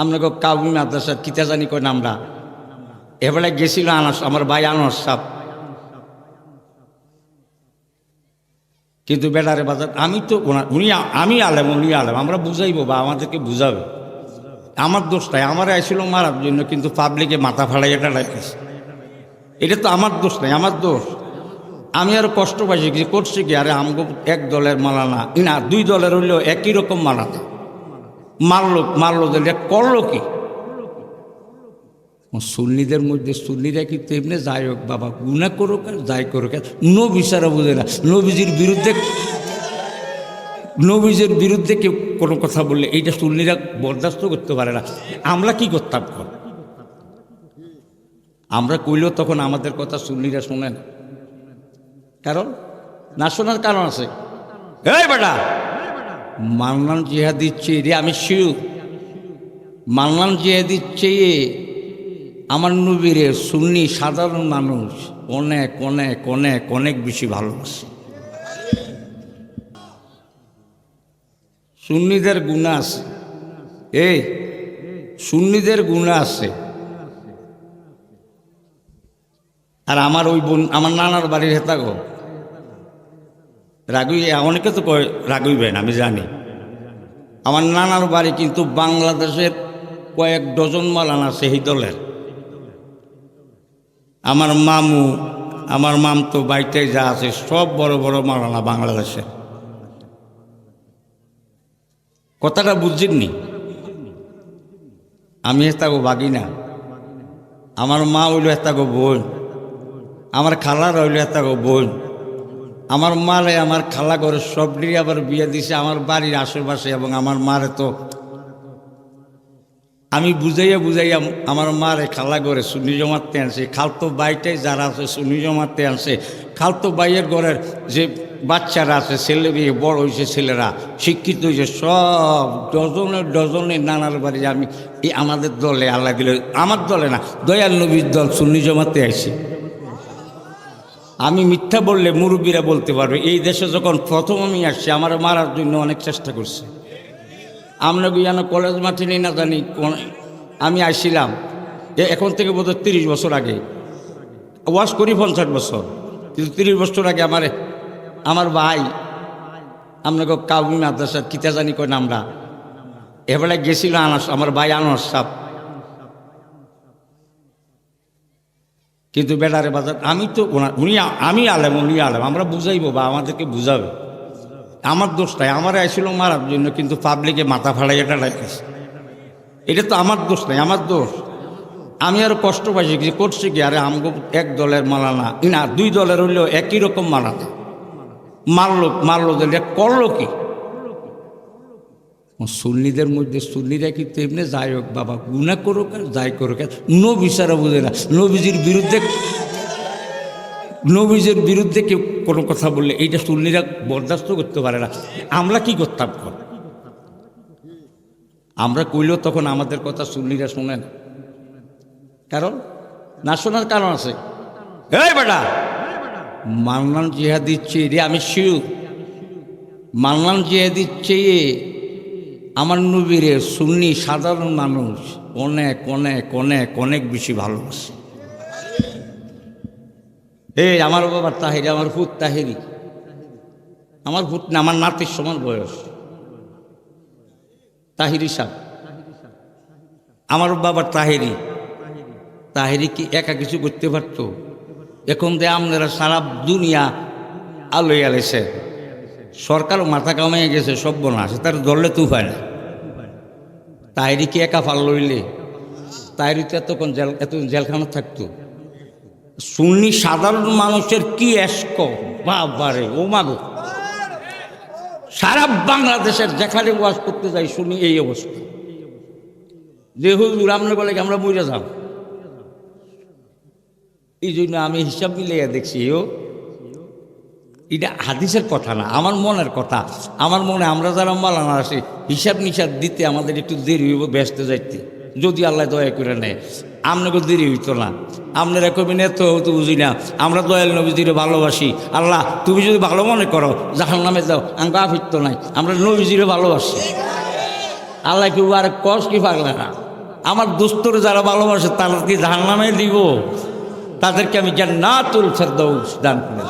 আপনাকে কাবুল মাদ্রাসা কিতা জানি কয় নামরা এবারে গেছিল আনাস, আমার ভাই আনাস সাপ কিন্তু বেটারে বাজার, আমি তো উনি আমি আলেম, উনি আলেম, আমরা বুঝাইবো বা আমাদেরকে বুঝাবে। আমার দোষ নাই, আমার আইছিল মারার জন্য, কিন্তু পাবলিকে মাথা ফাড়াই এটা রাখেছে এটা তো আমার দোষ নাই, আমার দোষ। আমি আরও কষ্ট পাইছি, কি করছি কি? আরে আমগো এক দলের মালানা, না, দুই দলের হইলেও একই রকম মালানা। মারলো মারলো এটা করল কি? সুন্নিদের মধ্যে, সুন্নিরা কিন্তু এমনি যাই হোক, বাবা গুণা করুক আর যাই করুক আর নবী সারা বুঝে না। নবীজির বিরুদ্ধে, নবীজের বিরুদ্ধে কেউ কোনো কথা বললে, এইটা সুন্নিরা বরদাস্ত করতে পারে না। আমরা কি করতাম কর আমরা কইলেও তখন আমাদের কথা সুন্নিরা শোনে না। কারণ? না শোনার কারণ আছে। এই বেটা! মান্নান জিহাদির চেয়ে রে আমি শিউ মান্নান জিহাদির চেয়ে আমার নবীরে সুন্নি সাধারণ মানুষ অনেক অনেক অনেক অনেক বেশি ভালোবাসে। সুন্নিদের গুণা আছে। এই সুন্নিদের গুণা আছে। আর আমার ওই বোন, আমার নানার বাড়ির হেতা গো রাগুই, অনেকে তো কয় রাগুইবেন আমি জানি। আমার নানার বাড়ি কিন্তু বাংলাদেশের কয়েক ডজন মালান আছে এই দলের। আমার মামু, আমার মাম তো বাড়িতে যা আছে সব বড় বড় মালানা বাংলাদেশে। কথাটা বুঝছেননি আমি হেতাগো বাগি না আমার মা হইল হেতাগো বোন। আমার খালা রইল হেতাগো বোন। আমার মারে আমার খালা ঘরে সবটি আবার বিয়ে দিছে আমার বাড়ির আশেপাশে এবং আমার মারে তো। আমি বুঝাইয়া বুঝাইয়া আমার মারে খালা ঘরে সুনি জমাতে আনছে। খালতো বাইটাই যারা আছে সুনি জমাতে আনছে। খালতো বাইয়ের ঘরের যে বাচ্চারা আছে, ছেলে মেয়ে, বড় হয়েছে ছেলেরা, শিক্ষিত হয়েছে সব ডজনে ডজনে নানার বাড়ি আমি এই আমাদের দলে আল্লাহ দিলে আমার দলে না, দয়াল নবীর দল সুন্নি জমাতে আইছি। আমি মিথ্যা বললে মুরব্বীরা বলতে পারবে, এই দেশে যখন প্রথম আমি আসছি, আমার মারার জন্য অনেক চেষ্টা করছে। আমরা যেন কলেজ মাঠে নেই না জানি আমি আসছিলাম এখন থেকে বোধ তিরিশ বছর আগে, ওয়াশ করি পঞ্চাশ বছর, কিন্তু তিরিশ বছর আগে আমার আমার ভাই আপনাকে কাবুল মাদ্রাসার কিতা জানি কয় নামরা এবারে গেছিল আনাস, আমার ভাই আনাস সাপ কিন্তু বেটারে বাজার, আমি তো উনি আমি আলেম, উনি আলেম, আমরা বুঝাইবো বা আমাদেরকে বুঝাবে। আমার দোষ নাই, আমার আইছিল মারার জন্য, কিন্তু পাবলিকে মাথা ফাড়াই এটা রাখেছে এটা তো আমার দোষ নাই, আমার দোষ। আমি আরও কষ্ট পাইছি কি করছি কি, আরে আমগো এক দলের মালানা না দুই দলের হইলেও একই রকম মালানা মারলো মারলো যে করল কি? সুন্নিদের মধ্যে সুন্নিরা কিন্তু এমনি যাই হোক বাবা গুণা করুক আর যাই করুক আর নবী সারা বুঝে না নবীজির বিরুদ্ধে নবীজের বিরুদ্ধে কেউ কোনো কথা বললে এইটা সুন্নিরা বরদাস্ত করতে পারে না আমরা কি করতাম কর আমরা কইলেও তখন আমাদের কথা সুন্নিরা শোনে না কারণ না শোনার কারণ আছে বেটা মান্নান জিহাদির চেয়ে আমি শিউ মান্নান জিহাদির চেয়ে আমার নবীরে সুন্নি সাধারণ মানুষ অনেক অনেক অনেক অনেক বেশি ভালোবাসে। এই আমার বাবার তাহিরি, আমার ভূত তাহিরি। আমার ভূত না, আমার নাতির সমান বয়স। তাহিরি সাহ আমার বাবার তাহিরি। তাহিরি কি একা কিছু করতে পারতো? এখন যে আপনারা সারা দুনিয়া আলোয় আলেছে। সরকারও মাথা কামাইয়া গেছে, সব আছে তার ধরলে তো উপায় না। তাইরি কি একা ফাল লইলে? তাইরি তো এতক্ষণ জেল এত জেলখানা থাকতো। সুন্নি সাধারণ মানুষের কি এস্ক? বাবারে, ও মাগো সারা বাংলাদেশের যেখানে ওয়াজ করতে যাই, শুনি এই অবস্থা। যে হুজুর আপনি বলে আমরা মরে যাব এই জন্য আমি হিসাব মিলাইয়া দেখছি ও এটা হাদিসের কথা না, আমার মনের কথা। আমার মনে আমরা যারা মালানা আসি, হিসাব নিসাব দিতে আমাদের একটু দেরি হইব ব্যস্ত যাইতে। যদি আল্লাহ দয়া করে নেয়, আপনাকে দেরি হইতো না। আপনারা কবেন এত তো বুঝি না, আমরা দয়াল নবীজিরে ভালোবাসি। আল্লাহ, তুমি যদি ভালো মনে করো জাহান নামে যাও আমি গা ফিরতো নাই, আমরা নবীজিরে ভালোবাসি। আল্লাহ কেউ আর কষ কি পাগলা না। আমার দোস্তরে যারা ভালোবাসে তারা কি তাদেরকে জাহান্নামে দিব। তাদেরকে আমি জান্নাতুল ফেরদৌস দান করে।